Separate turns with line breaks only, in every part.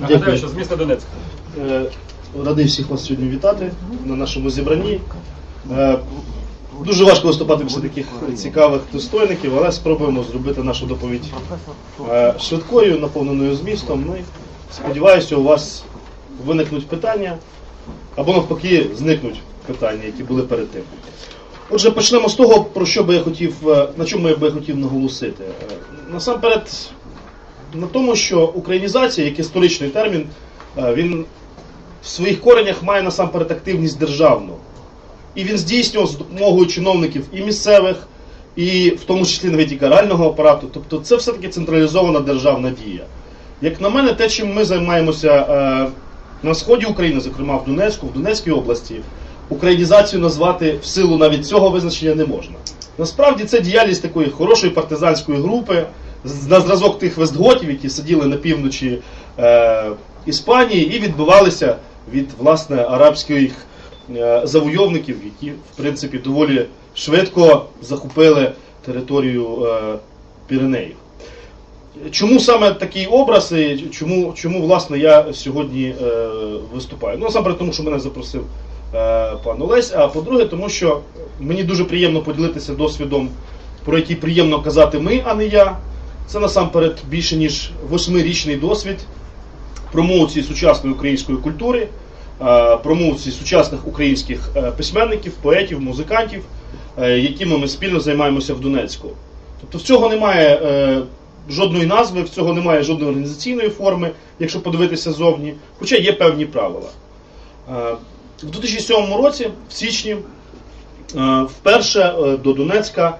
Нагадаю, що з міста Донецька.
Е, Радий всіх вас сьогодні вітати на нашому зібранні. Е, Дуже важко виступати після таких цікавих достойників, але спробуємо зробити нашу доповідь е, швидкою, наповненою змістом. Ну і сподіваюся, у вас виникнуть питання або навпаки зникнуть питання, які були перед тим. Отже, почнемо з того, про що би я хотів, на чому я би хотів наголосити. Насамперед, на тому, що українізація, як історичний термін, е, він в своїх коренях має насамперед активність державну. І він здійснював з допомогою чиновників і місцевих, і в тому числі навіть і карального апарату. Тобто це все-таки централізована державна дія. Як на мене, те, чим ми займаємося е, на сході України, зокрема в Донецьку, в Донецькій області, українізацію назвати в силу навіть цього визначення не можна. Насправді це діяльність такої хорошої партизанської групи на зразок тих вестготів, які сиділи на півночі е, Іспанії і відбивалися від власне арабських е, завойовників, які в принципі доволі швидко захопили територію е, Піренеїв. Чому саме такий образ і чому, чому власне я сьогодні е, виступаю? Ну, насамперед, тому що мене запросив е, пан Олесь, а по-друге, тому що мені дуже приємно поділитися досвідом, про який приємно казати ми, а не я. Це насамперед більше ніж восьмирічний досвід промоції сучасної української культури, е, промоції сучасних українських е, письменників, поетів, музикантів, е, якими ми спільно займаємося в Донецьку. Тобто в цього немає жодної назви, в цього немає жодної організаційної форми, якщо подивитися зовні, хоча є певні правила. В 2007 році, в січні, вперше до Донецька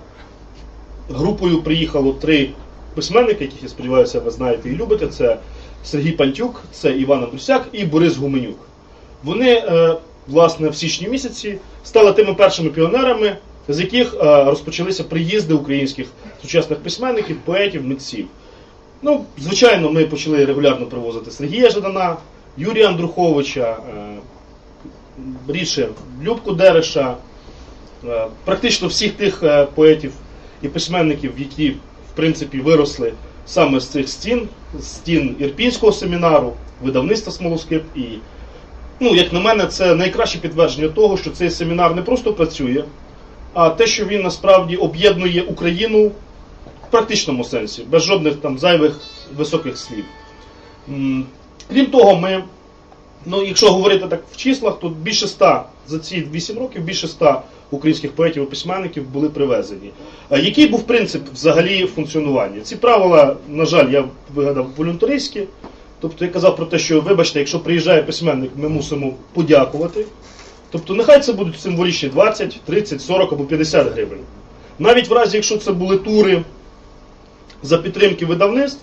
групою приїхало три письменники, яких я сподіваюся, ви знаєте і любите. Це Сергій Пантюк, це Іван Андрусяк і Борис Гуменюк. Вони, е, власне, в січні місяці стали тими першими піонерами, з яких е, розпочалися приїзди українських сучасних письменників, поетів, митців. Ну, звичайно, ми почали регулярно привозити Сергія Жадана, Юрія Андруховича, е, рідше Любку Дереша, практично всіх тих поетів і письменників, які в принципі виросли саме з цих стін, з стін Ірпінського семінару, видавництва Смолоскип. І, ну, як на мене, це найкраще підтвердження того, що цей семінар не просто працює, а те, що він насправді об'єднує Україну в практичному сенсі, без жодних там зайвих високих слів. Крім того, ми Ну, якщо говорити так в числах, то більше ста за ці 8 років більше ста українських поетів і письменників були привезені. Е, Який був принцип взагалі функціонування? Ці правила, на жаль, я вигадав волюнтаристські. Тобто я казав про те, що вибачте, якщо приїжджає письменник, ми мусимо подякувати. Тобто нехай це будуть символічні 20, 30, 40 або 50 гривень. Навіть в разі, якщо це були тури за підтримки видавництв,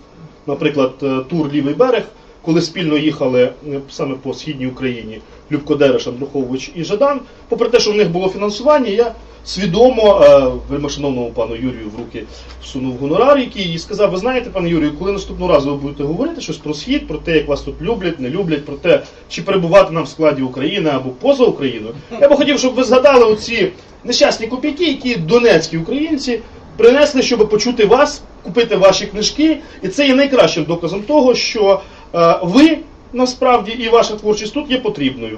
наприклад, е, тур Лівий берег, коли спільно їхали е, саме по східній Україні Любко Дереш, Андрухович і Жадан, попри те, що в них було фінансування, я свідомо е, вельмишановному пану Юрію в руки всунув гонорар, який і сказав: ви знаєте, пане Юрію, коли наступного разу ви будете говорити щось про схід, про те, як вас тут люблять, не люблять, про те, чи перебувати нам в складі України або поза Україною, я би хотів, щоб ви згадали оці нещасні копійки, які донецькі українці принесли, щоб почути вас, купити ваші книжки, і це є найкращим доказом того, що е, ви насправді і ваша творчість тут є потрібною.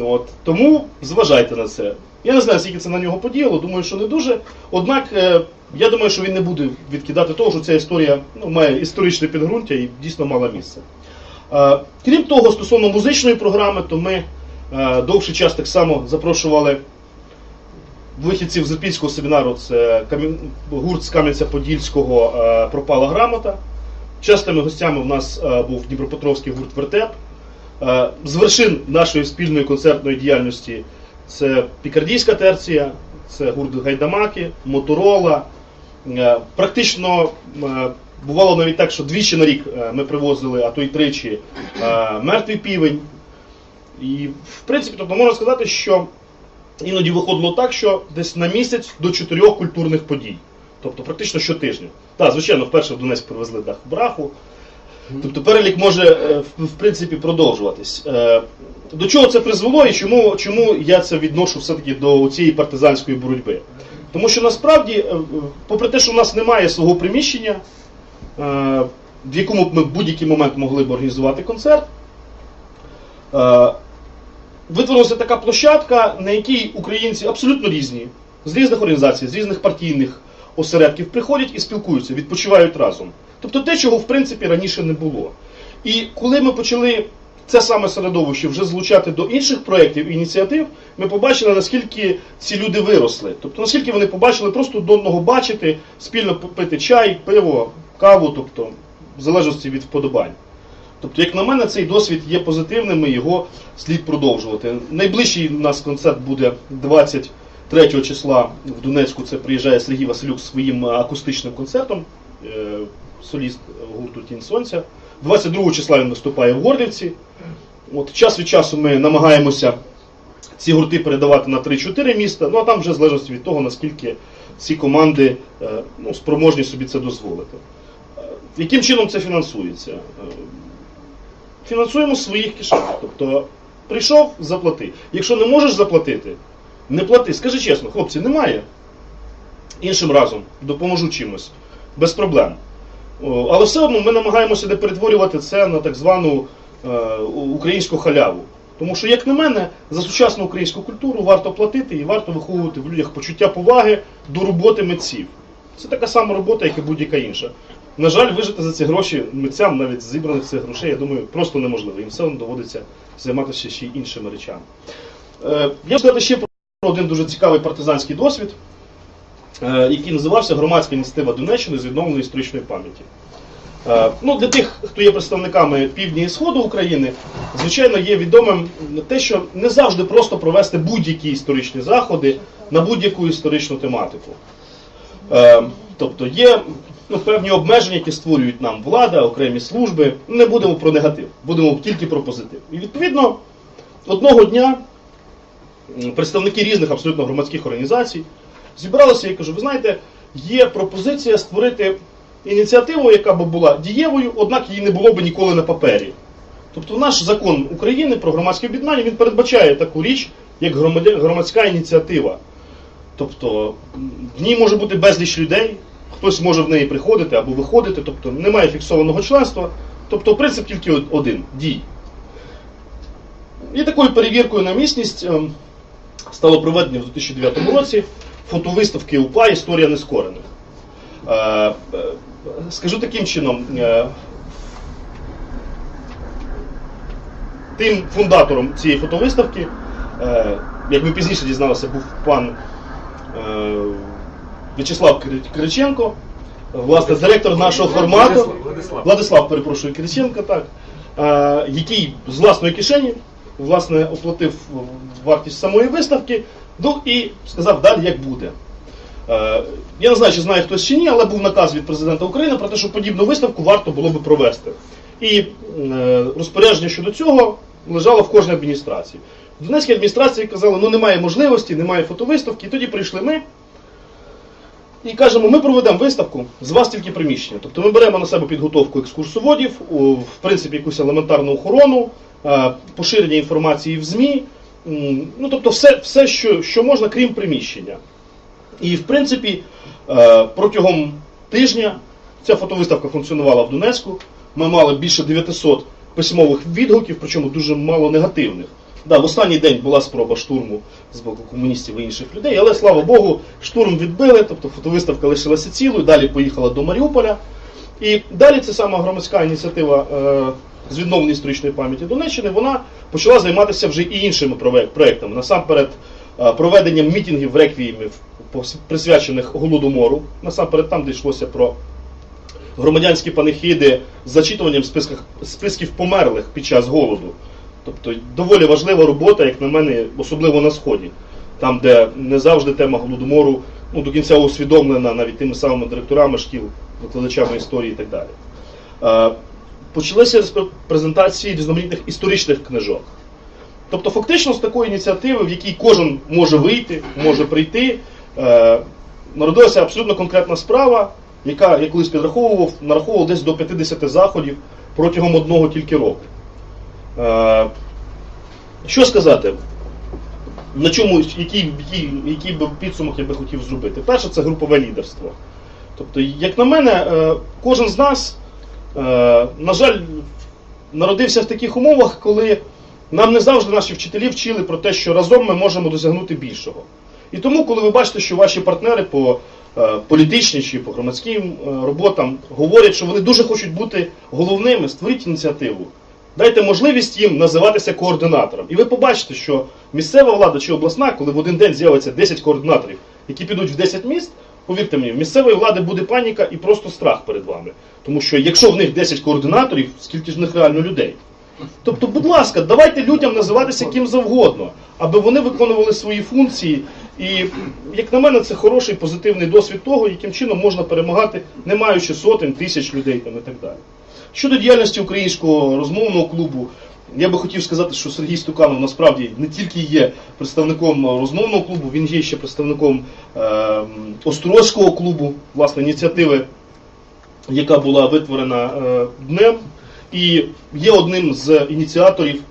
От, тому зважайте на це. Я не знаю, скільки це на нього подіяло, думаю, що не дуже. Однак е, я думаю, що він не буде відкидати того, що ця історія ну, має історичне підґрунтя і дійсно мала місце. Е, крім того, стосовно музичної програми, то ми довший час так само запрошували вихідців з Ірпінського семінару, це гурт з Кам'янця-Подільського е, пропала грамота. Частими гостями в нас е, був Дніпропетровський гурт Вертеп. Е, З вершин нашої спільної концертної діяльності це Пікардійська терція, це гурт Гайдамаки, Моторола. Практично бувало навіть так, що двічі на рік ми привозили, а то й тричі, мертвий півень. І в принципі, тобто можна сказати, що іноді виходило так, що десь на місяць до чотирьох культурних подій. Тобто практично щотижня. Так, звичайно, вперше в Донецьк привезли дах браху. Тобто перелік може е, в, принципі продовжуватись. Е, До чого це призвело і чому, чому я це відношу все-таки до цієї партизанської боротьби? Тому що насправді, е, попри те, що в нас немає свого приміщення, в якому б ми в будь-який момент могли б організувати концерт. Витворилася така площадка, на якій українці абсолютно різні, з різних організацій, з різних партійних осередків приходять і спілкуються, відпочивають разом. Тобто те, чого в принципі раніше не було. І коли ми почали це саме середовище вже злучати до інших проєктів і ініціатив, ми побачили, наскільки ці люди виросли. Тобто, наскільки вони побачили просто до одного бачити, спільно пити чай, пиво, каву, тобто, в залежності від вподобань. Тобто, як на мене, цей досвід є позитивним і його слід продовжувати. Найближчий у нас концерт буде 23 числа в Донецьку. Це приїжджає Сергій Василюк своїм акустичним концертом, е, соліст гурту Тінь Сонця. 22 числа він виступає в Гордівці. От, час від часу ми намагаємося ці гурти передавати на 3-4 міста, ну а там вже в залежності від того, наскільки ці команди е, ну, спроможні собі це дозволити. Е, Яким чином це фінансується? Фінансуємо своїх кишень. Тобто прийшов, заплати. Якщо не можеш заплатити, не плати. Скажи чесно, хлопці, немає. Іншим разом допоможу чимось, без проблем. Але все одно ми намагаємося не перетворювати це на так звану е, українську халяву. Тому що, як на мене, за сучасну українську культуру варто платити і варто виховувати в людях почуття поваги до роботи митців. Це така сама робота, як і будь-яка інша. На жаль, вижити за ці гроші митцям, навіть зібраних цих грошей, я думаю, просто неможливо. Їм все одно доводиться займатися ще іншими речами. Е, я сказати ще про один дуже цікавий партизанський досвід, е, який називався Громадська ініціатива Донеччини з відновленої історичної пам'яті. Е, Ну, для тих, хто є представниками півдня і сходу України, звичайно, є відомим те, що не завжди просто провести будь-які історичні заходи на будь-яку історичну тематику. Тобто є ну, певні обмеження, які створюють нам влада, окремі служби. Не будемо про негатив, будемо тільки про позитив. І відповідно, одного дня представники різних абсолютно громадських організацій зібралися і кажуть, ви знаєте, є пропозиція створити ініціативу, яка би була дієвою, однак її не було б ніколи на папері. Тобто наш закон України про громадське об'єднання він передбачає таку річ, як громадська ініціатива. Тобто в ній може бути безліч людей, хтось може в неї приходити або виходити, тобто немає фіксованого членства. Тобто принцип тільки один дій. І такою перевіркою на місність ем, стало проведення в 2009 році фотовиставки УПА Історія нескорених. Е, е, Скажу таким чином, е, тим фундатором цієї фотовиставки, як ми пізніше дізналися, був пан В'ячеслав Кир- Кириченко, власне, директор нашого формату.
Владислав,
перепрошую, Кириченко, так, е, який з власної кишені власне, оплатив вартість самої виставки, ну і сказав далі, як буде. Е, Я не знаю, чи знає хтось чи ні, але був наказ від президента України про те, що подібну виставку варто було би провести. І е, розпорядження щодо цього лежало в кожній адміністрації. В Донецькій адміністрації казали, ну немає можливості, немає фотовиставки. І тоді прийшли ми і кажемо, ми проведемо виставку, з вас тільки приміщення. Тобто ми беремо на себе підготовку екскурсоводів, в принципі, якусь елементарну охорону, е, поширення інформації в ЗМІ, ну тобто все, все що, що можна, крім приміщення. І в принципі, е, протягом тижня ця фотовиставка функціонувала в Донецьку. Ми мали більше 900 письмових відгуків, причому дуже мало негативних. Да, в останній день була спроба штурму з боку комуністів і інших людей, але слава Богу, штурм відбили, тобто фотовиставка лишилася цілою, далі поїхала до Маріуполя. І далі ця сама громадська ініціатива е, з відновлення історичної пам'яті Донеччини, вона почала займатися вже і іншими проектами. Насамперед, е, проведенням мітингів реквіємів, присвячених Голодомору, насамперед там, де йшлося про громадянські панихиди з зачитуванням списках, списків померлих під час голоду. Тобто доволі важлива робота, як на мене, особливо на Сході, там, де не завжди тема голодомору ну, до кінця усвідомлена навіть тими самими директорами шкіл, викладачами історії і так далі. Е, Почалися презентації різноманітних історичних книжок. Тобто, фактично, з такої ініціативи, в якій кожен може вийти, може прийти, е, народилася абсолютно конкретна справа, яка я колись підраховував, нараховував десь до 50 заходів протягом одного тільки року. Що сказати? На чому, який, який, який би підсумок я би хотів зробити? Перше, це групове лідерство. Тобто, як на мене, е, кожен з нас е, на жаль, народився в таких умовах, коли нам не завжди наші вчителі вчили про те, що разом ми можемо досягнути більшого. І тому, коли ви бачите, що ваші партнери по е, політичним чи по громадським роботам говорять, що вони дуже хочуть бути головними, створіть ініціативу. Дайте можливість їм називатися координатором. І ви побачите, що місцева влада чи обласна, коли в один день з'явиться 10 координаторів, які підуть в 10 міст, повірте мені, в місцевої влади буде паніка і просто страх перед вами. Тому що якщо в них 10 координаторів, скільки ж в них реально людей? Тобто, будь ласка, давайте людям називатися ким завгодно, аби вони виконували свої функції. І, як на мене, це хороший позитивний досвід того, яким чином можна перемагати, не маючи сотень, тисяч людей там і так далі. Щодо діяльності українського розмовного клубу, я би хотів сказати, що Сергій Стуканов насправді не тільки є представником розмовного клубу, він є ще представником е, Острозького клубу, власне, ініціативи, яка була витворена е, днем, і є одним з ініціаторів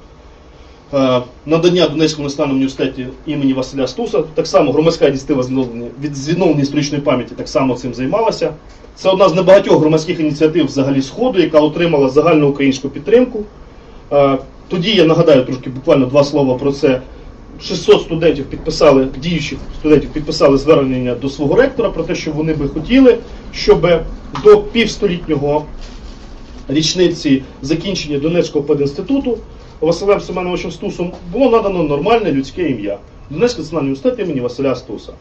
надання Донецькому національному університеті імені Василя Стуса. Так само громадська ініціатива від відновлення історичної пам'яті так само цим займалася. Це одна з небагатьох громадських ініціатив взагалі Сходу, яка отримала загальноукраїнську підтримку. Е, Тоді я нагадаю трошки буквально два слова про це. 600 студентів підписали, діючих студентів підписали звернення до свого ректора про те, що вони би хотіли, щоб до півстолітнього річниці закінчення Донецького пединституту Василем Семеновичем Стусом було надано нормальне людське ім'я. Донецький національний університет імені Василя Стуса.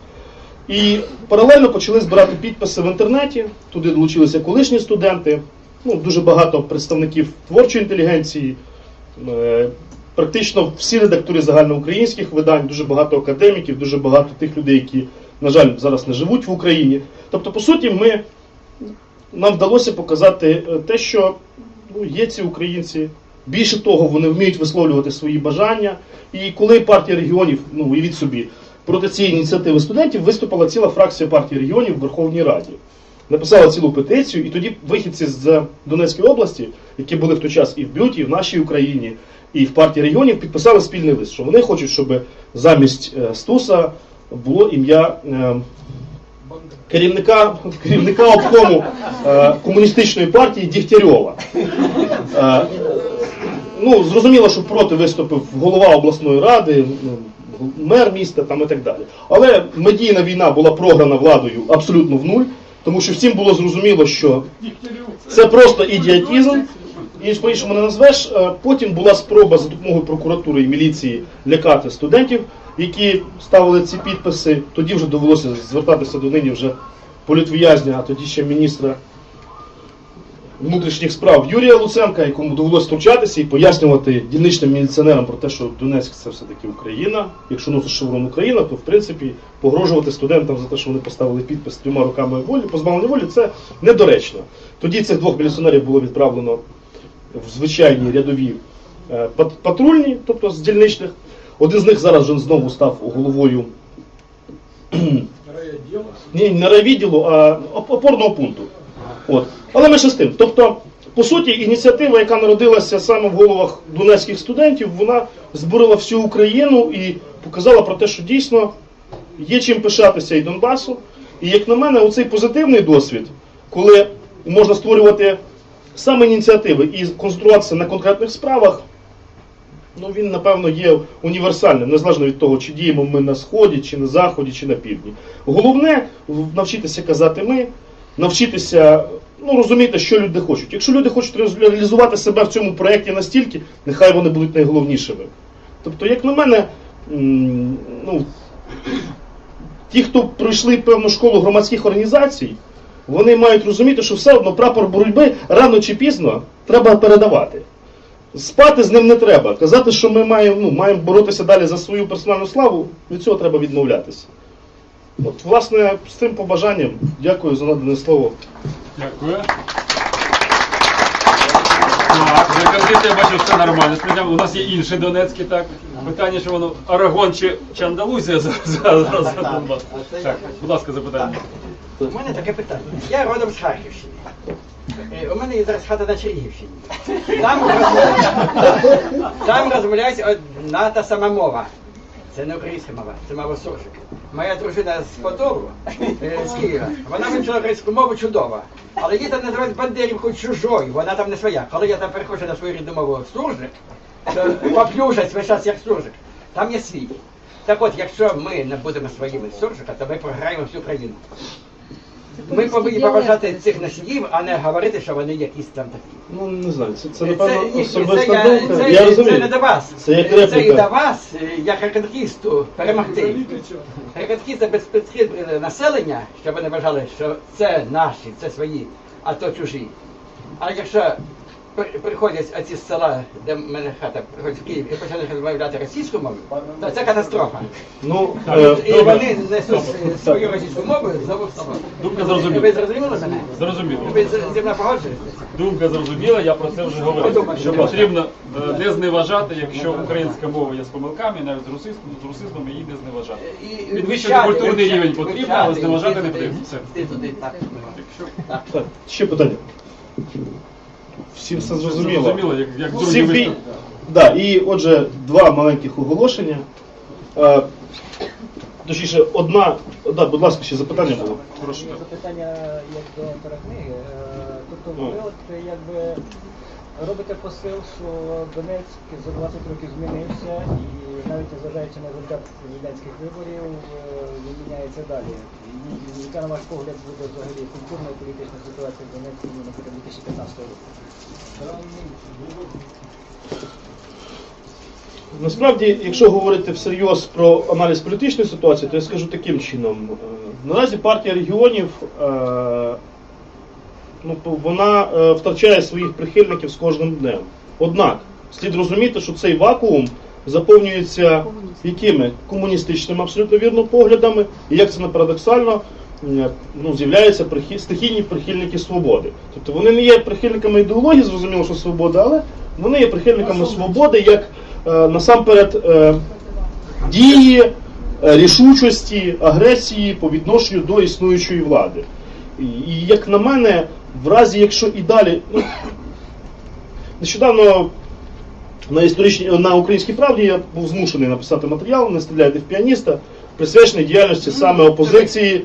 І паралельно почали збирати підписи в інтернеті. Туди долучилися колишні студенти, ну, дуже багато представників творчої інтелігенції, е, практично всі редактори загальноукраїнських видань, дуже багато академіків, дуже багато тих людей, які, на жаль, зараз не живуть в Україні. Тобто, по суті, ми, нам вдалося показати е, те, що ну, є ці українці. Більше того, вони вміють висловлювати свої бажання. І коли партія регіонів, ну уявіть собі, проти цієї ініціативи студентів виступила ціла фракція партії регіонів в Верховній Раді. Написала цілу петицію, і тоді вихідці з Донецької області, які були в той час і в Бюті, і в нашій Україні, і в партії регіонів, підписали спільний лист, що вони хочуть, щоб замість е, Стуса було ім'я е, керівника, керівника обкому е, комуністичної партії Дігтярьова. Ну, зрозуміло, що проти виступив голова обласної ради, ну, мер міста там і так далі. Але медійна війна була програна владою абсолютно в нуль, тому що всім було зрозуміло, що це просто ідіотізм. І по-іншому не назвеш. Е, Потім була спроба за допомогою прокуратури і міліції лякати студентів, які ставили ці підписи. Тоді вже довелося звертатися до нині вже політв'язня, а тоді ще міністра внутрішніх справ Юрія Луценка, якому довелося втручатися і пояснювати дільничним міліціонерам про те, що Донецьк це все-таки Україна. Якщо носить шеврон Україна, то в принципі погрожувати студентам за те, що вони поставили підпис трьома руками волі, позбавлення волі, це недоречно. Тоді цих двох міліціонерів було відправлено в звичайні рядові е, патрульні, тобто з дільничних. Один з них зараз вже знову став головою ні, не райвідділу, а опорного пункту. От. Але менше з тим. Тобто, по суті, ініціатива, яка народилася саме в головах донецьких студентів, вона збурила всю Україну і показала про те, що дійсно є чим пишатися і Донбасу. І як на мене, оцей позитивний досвід, коли можна створювати саме ініціативи і концентруватися на конкретних справах, ну він, напевно, є універсальним, незалежно від того, чи діємо ми на сході, чи на заході, чи на півдні. Головне навчитися казати ми, навчитися ну, розуміти, що люди хочуть. Якщо люди хочуть реалізувати себе в цьому проєкті настільки, нехай вони будуть найголовнішими. Тобто, як на мене, ну, ті, хто пройшли певну школу громадських організацій, вони мають розуміти, що все одно прапор боротьби рано чи пізно треба передавати. Спати з ним не треба. Казати, що ми маємо, ну, маємо боротися далі за свою персональну славу, від цього треба відмовлятися. От, власне, з цим побажанням дякую за надане слово.
Дякую. Так, за конфлікт я бачу, все нормально. Сприйняв. У нас є інші Донецькі, так. Питання, що воно Арагон чи, чи Андалузія за, за, за, за Донбас. Так, будь ласка, запитання.
У мене таке питання. Я родом з Харківщини. Е, У мене є зараз хата на Чернігівщині. Там розмовляють, там розмовляють одна та сама мова. Це не українська мова, це мова суржик. Моя дружина з Подолу, е, з Києва, вона вивчила українську мову чудово. Але її там називають бандерівкою чужою, вона там не своя. Коли я там переходжу на свою рідну мову суржик, то поплюжать весь час як суржик. Там є свій. Так от, якщо ми не будемо своїми суржика, то ми програємо всю країну. Ми повинні поважати цих носіїв, а не говорити, що вони якісь там такі.
Ну не знаю, це, це
Це,
напевно особиста
я,
думка.
це,
я
це
розумію.
не до вас.
Це як
Це і
репліка.
до вас, е, як реконкісту, перемогти. Це е, населення, щоб вони вважали, що це наші, це свої, а то чужі. А якщо приходять оці з села, де в мене хата, приходять в Київ і починають розмовляти російською мовою, то це катастрофа.
Ну,
Так.
е,
І вони несуть свою російську мову знову в село.
Думка зрозуміла.
Ви зрозуміли мене?
Зрозуміло.
Ви з- зі мною погоджуєтесь?
Думка зрозуміла, я про це вже говорив.
Подумайте.
Що потрібно е, не зневажати, якщо українська мова є з помилками, навіть з русизмом, з русизмом її не зневажати.
І
Підвищити
вивчати,
культурний
вивчати,
рівень потрібно, але
вивчати,
зневажати
йти
не
туди,
потрібно. Все.
йти туди, так. Так.
так, ще питання. Всім все зрозуміло.
Зрозуміло, як, як
Всі
другий
ві...
виступ.
да, і отже, два маленьких оголошення. Е, точніше, одна. Да, будь ласка, ще запитання було. Прошу.
Запитання як до автора книги. Е, Тобто
Ну.
ви от якби робите посил, що Донецьк за 20 років змінився і навіть незважаючи на результат президентських виборів, е, він міняється далі. І яка, на ваш погляд, буде взагалі культурна і політична ситуація в Донецьку ну, наприклад, 2015 року?
Насправді, якщо говорити всерйоз про аналіз політичної ситуації, то я скажу таким чином. Е, Наразі партія регіонів е, ну, вона е, втрачає своїх прихильників з кожним днем. Однак, слід розуміти, що цей вакуум заповнюється якими? Комуністичними абсолютно вірно поглядами, і як це не парадоксально, е, ну, з'являються прихи- стихійні прихильники свободи. Тобто вони не є прихильниками ідеології, зрозуміло, що свобода, але вони є прихильниками свободи як е, насамперед е, дії, е, рішучості, агресії по відношенню до існуючої влади. І, і як на мене, в разі, якщо і далі. Ну, нещодавно на історичній на українській правді я був змушений написати матеріал, не стріляйте в піаніста, присвячений діяльності саме опозиції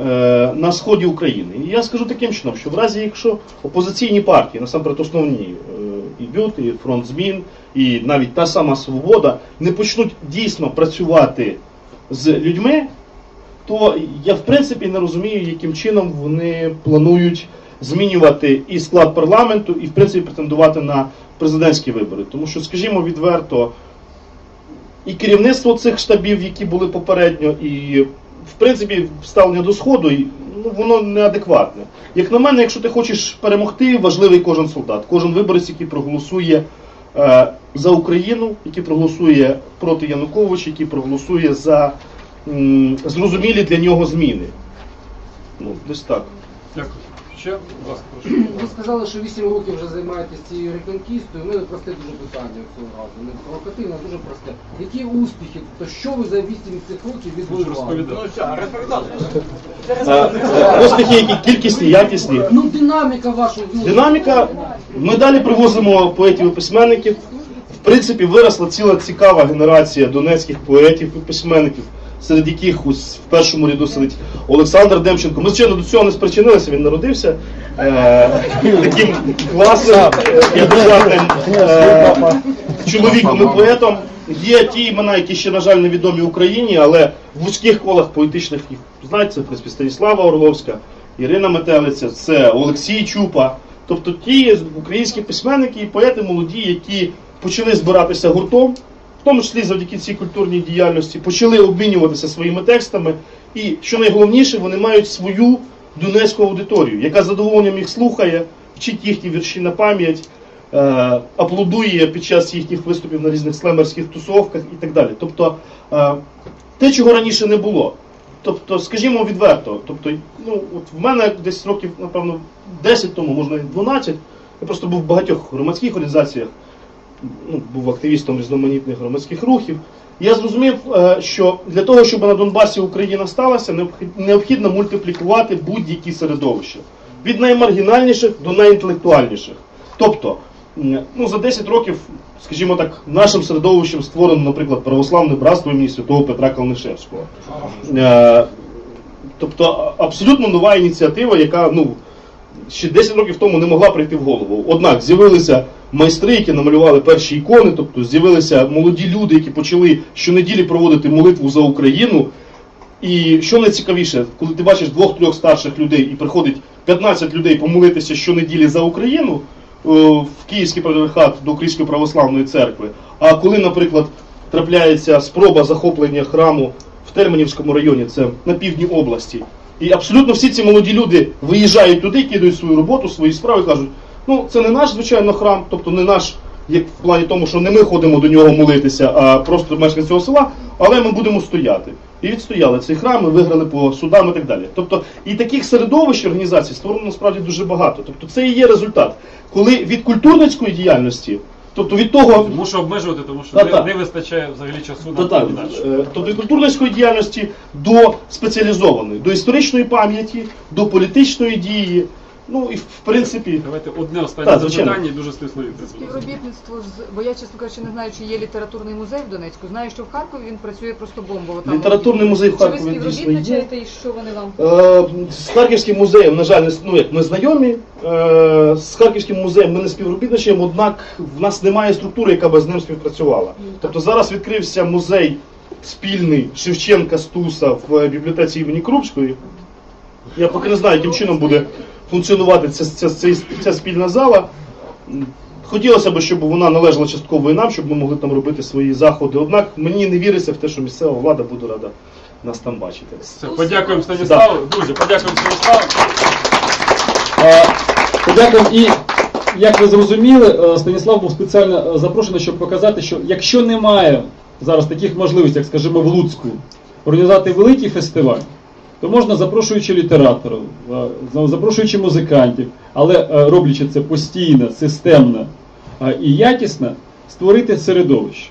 е, на сході України. І я скажу таким чином, що в разі, якщо опозиційні партії, насамперед основні, е, і БЮТ, і фронт змін, і навіть та сама свобода, не почнуть дійсно працювати з людьми, то я в принципі не розумію, яким чином вони планують змінювати і склад парламенту, і в принципі претендувати на президентські вибори. Тому що, скажімо відверто, і керівництво цих штабів, які були попередньо, і в принципі ставлення до сходу, ну, воно неадекватне. Як на мене, якщо ти хочеш перемогти, важливий кожен солдат, кожен виборець, який проголосує е, за Україну, який проголосує проти Януковича, який проголосує за м, зрозумілі для нього зміни. Ну, десь так.
Дякую. Ще, будь ласка, прошу.
Ви сказали, що 8 років вже займаєтесь цією реконкістою. У мене просте дуже питання цього разу. Не провокативне, а дуже просте. Які успіхи? То що ви за 8 цих років відбудували?
Ну що, розповідали?
Е, Успіхи, які кількісні, якісні.
Ну, динаміка вашого
Динаміка. Ми далі привозимо поетів і письменників. В принципі, виросла ціла цікава генерація донецьких поетів і письменників, серед яких ось в першому ряду сидить Олександр Демченко. Ми, звичайно, до цього не спричинилися, він народився е, таким класним і адекватним е, чоловіком і поетом. Є ті імена, які ще, на жаль, невідомі Україні, але в вузьких колах поетичних їх знають, це в принципі Станіслава Орловська, Ірина Метелиця, це Олексій Чупа. Тобто ті українські письменники і поети молоді, які почали збиратися гуртом, в тому числі завдяки цій культурній діяльності, почали обмінюватися своїми текстами. І що найголовніше, вони мають свою донецьку аудиторію, яка задоволенням їх слухає, вчить їхні вірші на пам'ять, е, аплодує під час їхніх виступів на різних слемерських тусовках і так далі. Тобто е, те, чого раніше не було. Тобто, скажімо відверто, тобто, ну, от в мене десь років, напевно, 10 тому, можна і 12, я просто був в багатьох громадських організаціях, ну, був активістом різноманітних громадських рухів. Я зрозумів, е, що для того, щоб на Донбасі Україна сталася, необхідно мультиплікувати будь-які середовища. Від наймаргінальніших до найінтелектуальніших. Тобто, ну, за 10 років, скажімо так, нашим середовищем створено, наприклад, православне братство імені святого Петра Калнишевського. Е, Тобто абсолютно нова ініціатива, яка ну, ще 10 років тому не могла прийти в голову. Однак з'явилися майстри, які намалювали перші ікони, тобто з'явилися молоді люди, які почали щонеділі проводити молитву за Україну. І що найцікавіше, коли ти бачиш двох-трьох старших людей і приходить 15 людей помолитися щонеділі за Україну е, в Київський патріархат до Української православної церкви. А коли, наприклад, трапляється спроба захоплення храму в Терменівському районі, це на півдні області, і абсолютно всі ці молоді люди виїжджають туди, кидають свою роботу, свої справи, кажуть, ну це не наш звичайно храм, тобто не наш, як в плані тому, що не ми ходимо до нього молитися, а просто мешканці цього села, але ми будемо стояти. І відстояли цей храм, і виграли по судам і так далі. Тобто і таких середовищ організацій створено насправді дуже багато. Тобто це і є результат, коли від культурницької діяльності, тобто від того,
Мушу обмежувати, тому що
Та
не, не вистачає взагалі часу
Та
на
так, е, тобто від культурницької діяльності до спеціалізованої, до історичної пам'яті, до політичної дії. Ну і в принципі,
Давайте одне останнє
Так, звичайно.
запитання і дуже стисло відповідь.
Співробітництво з бо я, чесно кажучи, не знаю, чи є літературний музей в Донецьку. Знаю, що в Харкові він працює просто бомбово. Там
Літературний музей в
Чи ви
Харкові дійсно є.
співробітничаєте і що вони вам?
Е, З Харківським музеєм, на жаль, не, с- ну, як, не знайомі. Е, З Харківським музеєм ми не співробітничаємо, однак в нас немає структури, яка би з ним співпрацювала. Тобто зараз відкрився музей спільний Шевченка Стуса в е, бібліотеці імені Крупської. Я поки не знаю, яким чином буде функціонувати ця, ця, ця, ця спільна зала. Хотілося б, щоб вона належала частково і нам, щоб ми могли там робити свої заходи. Однак мені не віриться в те, що місцева влада буде рада нас там бачити.
Все, подякуємо Станіславу. Друзі, подякуємо Станіславу.
Подякуємо. І як ви зрозуміли, е, Станіслав був спеціально е, запрошений, щоб показати, що якщо немає зараз таких можливостей, як скажімо, в Луцьку, організувати великий фестиваль, то можна запрошуючи літераторів, е, запрошуючи музикантів, але е, роблячи це постійно, системно е, і якісно, створити середовище.